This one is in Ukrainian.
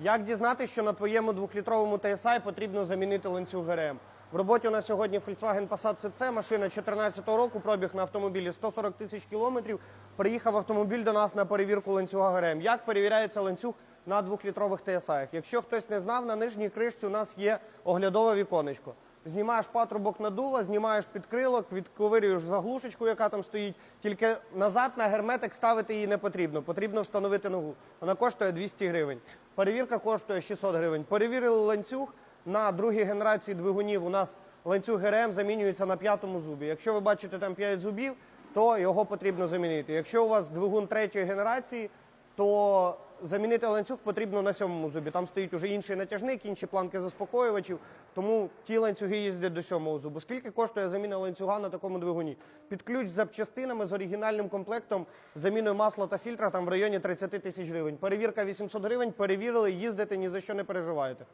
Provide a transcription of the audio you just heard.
Як дізнатися, що на твоєму двохлітровому TSI потрібно замінити ланцюг ГРМ? В роботі у нас сьогодні Volkswagen Passat CC, машина 2014 року, пробіг на автомобілі 140 тисяч кілометрів. Приїхав автомобіль до нас на перевірку ланцюга ГРМ. Як перевіряється ланцюг на двохлітрових TSI? Якщо хтось не знав, на нижній кришці у нас є оглядове віконечко. Знімаєш патрубок надува, знімаєш підкрилок, відковирюєш заглушечку, яка там стоїть. Тільки назад на герметик ставити її не потрібно. Потрібно встановити ногу. Вона коштує 200 гривень. Перевірка коштує 600 гривень. Перевірили ланцюг на другій генерації двигунів. У нас ланцюг ГРМ замінюється на п'ятому зубі. Якщо ви бачите там 5 зубів, то його потрібно замінити. Якщо у вас двигун третьої генерації, то замінити ланцюг потрібно на сьомому зубі. Там стоїть уже інший натяжник, інші планки заспокоювачів. Тому ті ланцюги їздять до сьомого зубу. Скільки коштує заміна ланцюга на такому двигуні? Під ключ з запчастинами з оригінальним комплектом заміною масла та фільтра там в районі 30 тисяч гривень. Перевірка 800 гривень. Перевірили, їздите, ні за що не переживаєте.